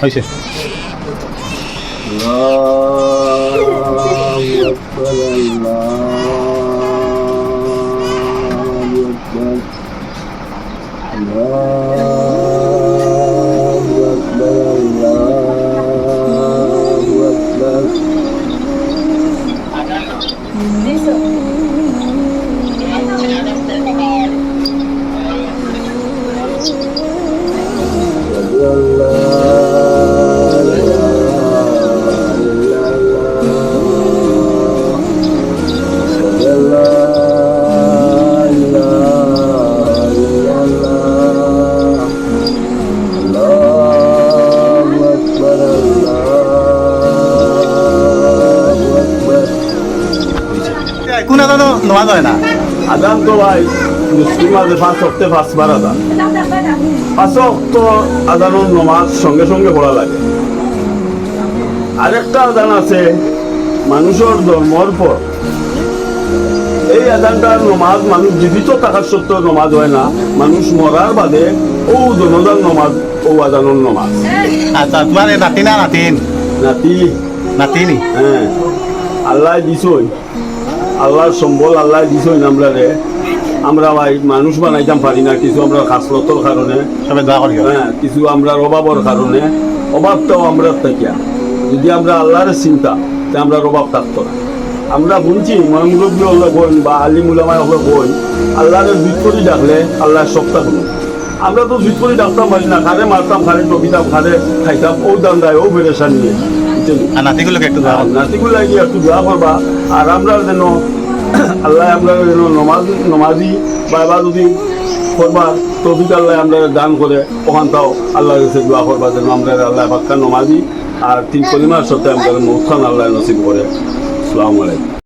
나이스 Allah হয়েছে কোন আদানো নোয়া যায় না? আদান তো ভাই মুসলিম মাঝে পাঁচ সপ্তে পাঁচবার আদান পাঁচ অক্ত আদানোর নমাজ সঙ্গে সঙ্গে পড়া লাগে। আরেকটা আদান আছে মানুষের ধর্মর পর। এই আদানটার নমাজ মানুষ জীবিত থাকার সত্ত্বেও নমাজ হয় না মানুষ মরার বাদে ও জনদান নমাজ ও আদানোর নমাজ। আচ্ছা তোমার নাতি না নাতিন? নাতি। নাতিনি? হ্যাঁ। আল্লাহ দিছই। আল্লাহর সম্বল আল্লাহ দিছই আমরা রে। আমরা ভাই মানুষ বানাইতাম পারি না কিছু আমরা খাসলতর কারণে। হ্যাঁ কিছু আমরা অভাবর কারণে। অভাবটাও আমরা থাকিয়া। যদি আমরা আল্লাহর চিন্তা তে আমরা অভাব থাকতো না। আমরা বুঝছি মুরব্বী হলে বই বা আলিম উলামায় হলে বই আল্লাহরে দুই করে ডাকলে আল্লাহ সপ্তাহ হলো। আমরা তো দুই করে ডাকতাম পারি না খারে মারতাম খারে টপিতাম খারে খাইতাম ও দান্দায় ও বেরেশান নিয়ে নাতিগুলোকে একটু করো। নাতিগুলা একটু দোয়া করবা। আর আমরা যেন আল্লাহ আমরা যেন নমাজ, নমাজি বা যদি করবা তৌফিক আল্লাহ আমরা দান করে, ওখান আল্লাহ কাছে দোয়া করবা যেন আমরা আল্লাহ পাক্কা নমাজি আর তিন পরিমার সাথে আমরা মুখান আল্লাহ নসিব করে। আসসালামু আলাইকুম।